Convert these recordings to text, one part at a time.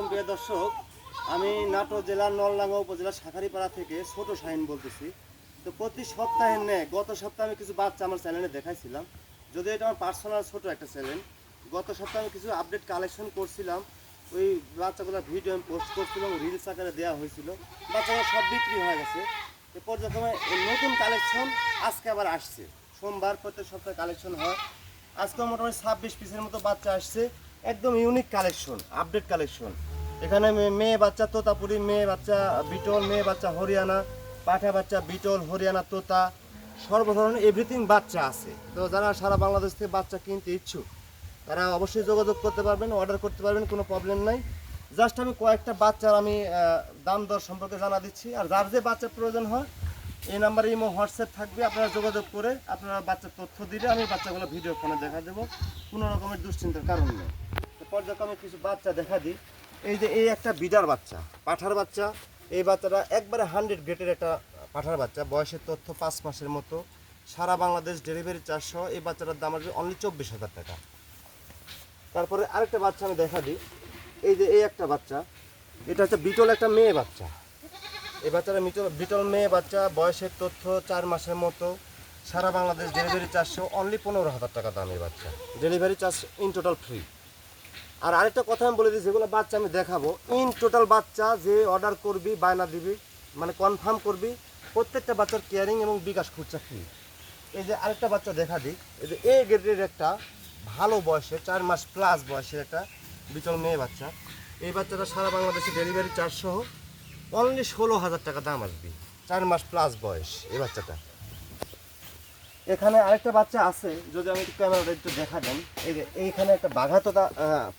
আলাইকুম, প্রিয় দর্শক। আমি নাটোর জেলার নলডাঙ্গা উপজেলার শাখারিপাড়া থেকে ছোট শাহিন বলতেছি। তো প্রতি সপ্তাহে নে, গত সপ্তাহে আমি কিছু বাচ্চা আমার চ্যানেলে দেখাইছিলাম। যদি এটা আমার পার্সোনাল ছোট একটা চ্যানেল। গত সপ্তাহে আমি কিছু আপডেট কালেকশন করছিলাম। ওই বাচ্চাগুলোর ভিডিও আমি পোস্ট করছিলাম রিলস আকারে দেওয়া হয়েছিল। বাচ্চাগুলো সব বিক্রি হয়ে গেছে। তো পর্যায়ক্রমে নতুন কালেকশন আজকে আবার আসছে। সোমবার প্রত্যেক সপ্তাহে কালেকশন হয়। আজকে মোটামুটি ছাব্বিশ পিসের মতো বাচ্চা আসছে। একদম ইউনিক কালেকশন আপডেট কালেকশন। এখানে মেয়ে বাচ্চা তোতাপুরি, মেয়ে বাচ্চা বিটল, মেয়ে বাচ্চা হরিয়ানা, পাঠা বাচ্চা বিটল, হরিয়ানা তোতা সর্ব ধরনের এভরিথিং বাচ্চা আছে। তো যারা সারা বাংলাদেশ থেকে বাচ্চা কিনতে ইচ্ছুক, তারা অবশ্যই যোগাযোগ করতে পারবেন অর্ডার করতে পারবেন, কোনো প্রবলেম নাই। জাস্ট আমি কয়েকটা বাচ্চার আমি দাম দর সম্পর্কে জানা দিচ্ছি, আর যার যে বাচ্চার প্রয়োজন হয়, এই নাম্বারে ইমো, হোয়াটসঅ্যাপ থাকবে, আপনারা যোগাযোগ করে আপনারা বাচ্চার তথ্য দিলে আমি বাচ্চাগুলো ভিডিও ফোনে দেখা দেবো, কোনো রকমের দুশ্চিন্তার কারণ নেই। পর্যায়ক্রমে কিছু বাচ্চা দেখা দিই। এই যে এই একটা বিডার বাচ্চা, পাঠার বাচ্চা, এই বাচ্চাটা একবারে হান্ড্রেড গ্রেটের একটা পাঠার বাচ্চা, বয়সের তথ্য পাঁচ মাসের মতো। সারা বাংলাদেশ ডেলিভারি চারশো এই বাচ্চাটার দাম আসবে অনলি চব্বিশ হাজার টাকা। তারপরে আরেকটা বাচ্চা আমি দেখা দিই। এই যে এই একটা বাচ্চা, এটা হচ্ছে বিটল একটা মেয়ে বাচ্চা। এই বাচ্চাটা বিটল বিটল মেয়ে বাচ্চা, বয়সের তথ্য চার মাসের মতো। সারা বাংলাদেশ ডেলিভারি চারশো অনলি পনেরো হাজার টাকা দাম এই বাচ্চা। Delivery charge in total free আর আরেকটা কথা আমি বলে দিই, যেগুলো বাচ্চা আমি দেখাবো। ইন টোটাল বাচ্চা যে অর্ডার করবি, বায়না দিবি মানে কনফার্ম করবি, প্রত্যেকটা বাচ্চার কেয়ারিং এবং বিকাশ খুচরা ফ্রি এই যে আরেকটা বাচ্চা দেখা দিই, এই যে এ গ্রেডের একটা ভালো বয়সে, চার মাস প্লাস বয়সের একটা বিচল মেয়ে বাচ্চা। এই বাচ্চাটা সারা বাংলাদেশে ডেলিভারি চার্জ সহ অনলি ষোলো হাজার টাকা দাম আসবে, চার মাস প্লাস বয়স এই বাচ্চাটা। এখানে আরেকটা বাচ্চা আছে, যদি আমি একটু ক্যামেরাটা একটু দেখা দেন, এই যে এইখানে একটা বাঘাতোতা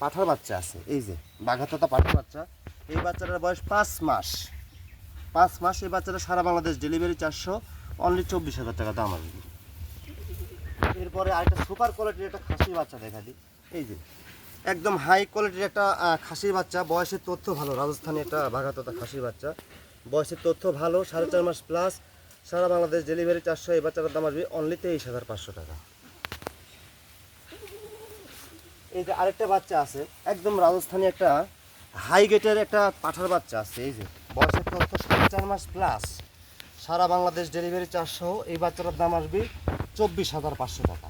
পাঠার বাচ্চা আছে, এই যে বাঘাতোতা পাঠার বাচ্চা, এই বাচ্চাটার বয়স পাঁচ মাস পাঁচ মাস এই বাচ্চাটা সারা বাংলাদেশ ডেলিভারি চারশো অনলি চব্বিশ হাজার টাকা দাম আসবে এরপরে আরেকটা সুপার কোয়ালিটির একটা খাসির বাচ্চা দেখা দিই, এই যে একদম হাই কোয়ালিটির একটা খাসির বাচ্চা, বয়সের তথ্য ভালো, রাজস্থানি একটা বাঘাতোতা খাসির বাচ্চা, বয়সের তথ্য ভালো, সাড়ে চার মাস প্লাস সারা বাংলাদেশ ডেলিভারি চারশো, এই বাচ্চাটার দাম আসবে অনলি তেইশ হাজার পাঁচশো টাকা। এই যে আরেকটা বাচ্চা আছে, একদম রাজস্থানী একটা হাই গেটের একটা পাঠার বাচ্চা আছে, এই যে। বয়সের তথ্য সাড়ে চার মাস প্লাস সারা বাংলাদেশ ডেলিভারি চারশো, এই বাচ্চাটার দাম আসবে চব্বিশ হাজার পাঁচশো টাকা।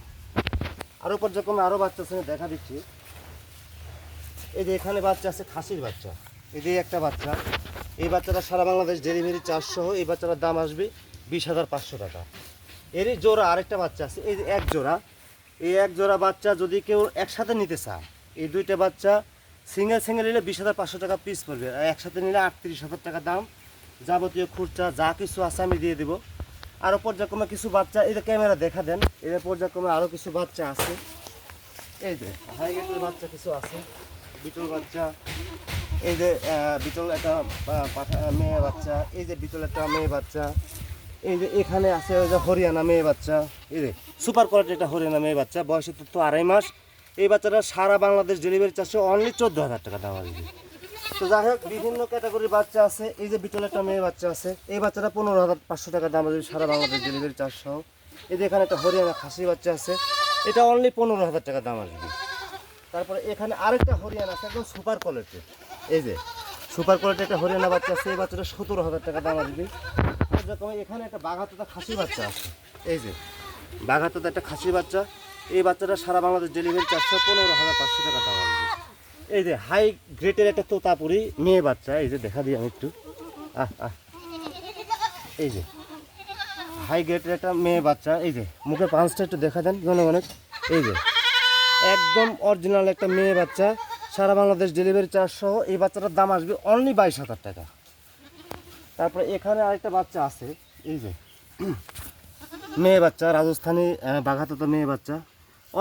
আরও পর্যায়ক্রমে আরও বাচ্চা আছে দেখা দিচ্ছি। এই যে এখানে বাচ্চা আছে, খাসির বাচ্চা। এই যে একটা বাচ্চা। এই বাচ্চাটা সারা বাংলাদেশ ডেলিভারি চারশো, এই বাচ্চাটার দাম আসবে বিশ হাজার পাঁচশো টাকা। এরই জোড়া আরেকটা বাচ্চা আছে, এই এক জোড়া। এই এক জোড়া বাচ্চা যদি কেউ একসাথে নিতে চায়, এই দুইটা বাচ্চা সিঙ্গেল সিঙ্গেল নিলে বিশ হাজার পাঁচশো টাকা পিস পড়বে। আর একসাথে নিলে আটত্রিশ হাজার টাকা দাম। যাবতীয় খুরচা, যা কিছু আছে আমি দিয়ে দেবো। আরও পর্যায়ক্রমে কিছু বাচ্চা যে ক্যামেরা দেখা দেন, এর পর্যায়ক্রমে আরও কিছু বাচ্চা আছে। এই যে হাই গেটের বাচ্চা কিছু আছে। বিটল বাচ্চা, এই যে বিটল একটা মেয়ে বাচ্চা, এই যে বিটল একটা মেয়ে বাচ্চা। এই যে এখানে আছে ওই যে হরিয়ানা মেয়ে বাচ্চা, এই যে সুপার কোয়ালিটি একটা হরিয়ানা মেয়ে বাচ্চা বয়সের তো আড়াই মাস। এই বাচ্চাটা সারা বাংলাদেশ ডেলিভারি চারশো অনলি চোদ্দ হাজার টাকা দাম আসবে তো যাই হোক, বিভিন্ন ক্যাটাগরির বাচ্চা আছে, এই যে বিটল একটা মেয়ে বাচ্চা আছে, এই বাচ্চাটা পনেরো হাজার পাঁচশো টাকা দাম আসবে সারা বাংলাদেশ ডেলিভারি চারশো এই যে এখানে একটা হরিয়ানা খাসি বাচ্চা আছে, এটা অনলি পনেরো হাজার টাকা দাম আসবে তারপরে এখানে আরেকটা হরিয়ানা আছে, একদম সুপার কোয়ালিটির এই যে সুপার কোয়ালিটির একটা হরিয়ানা বাচ্চা আছে, এই বাচ্চাটা সতেরো হাজার টাকা দাম আসবে। এখানে একটা বাঘাতোতা খাসি বাচ্চা আছে। এই যে, বাঘাতোতা একটা খাসি বাচ্চা। এই বাচ্চাটা সারা বাংলাদেশ ডেলিভারি চারশো পনেরো হাজার পাঁচশো টাকা দাম আসবে। এই যে হাই গ্রেটের একটা তোতাপুরি মেয়ে বাচ্চা। এই যে, দেখা দিই আমি একটু। আহ আহ। এই যে হাই গ্রেটের একটা মেয়ে বাচ্চা। এই যে মুখে পাঁচটা একটু দেখা দেন, জনগণের। এই যে, একদম অরিজিনাল একটা মেয়ে বাচ্চা। সারা বাংলাদেশ ডেলিভারি চার্জ সহ এই বাচ্চাটার দাম আসবে অনলি বাইশ হাজার টাকা। তারপরে এখানে আরেকটা বাচ্চা আছে, এই যে, মেয়ে বাচ্চা, রাজস্থানী বাঘাততা মেয়ে বাচ্চা,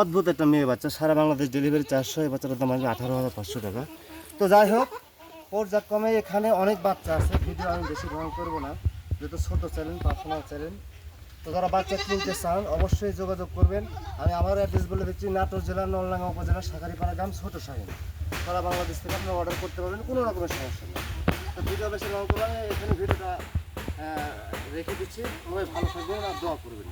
অদ্ভুত একটা মেয়ে বাচ্চা, সারা বাংলাদেশ ডেলিভারি চারশো এই বাচ্চাটার দাম আসবে আঠারো হাজার পাঁচশো টাকা। তো যাই হোক, পর্যায়ক্রমে এখানে অনেক বাচ্চা আছে ভিডিও আমি বেশি গ্রহণ করব না, যেহেতু ছোটো চ্যানেল পার্সোনাল চ্যানেল তো যারা বাচ্চা কিনতে চান, অবশ্যই যোগাযোগ করবেন। আমি আমার অ্যাড্রেস বলে দিচ্ছি, নাটোর জেলা, নলডাঙ্গা উপজেলা সাকারিপাড়া গ্রাম, ছোটো শাহিন সারা বাংলাদেশ থেকে আপনারা অর্ডার করতে পারবেন, কোনো রকমের সমস্যা নেই। তো ভিডিও বেশি লং করলে এখানে ভিডিওটা রেখে দিচ্ছি। সবাই ভালো থাকবেন আর দোয়া করবেন।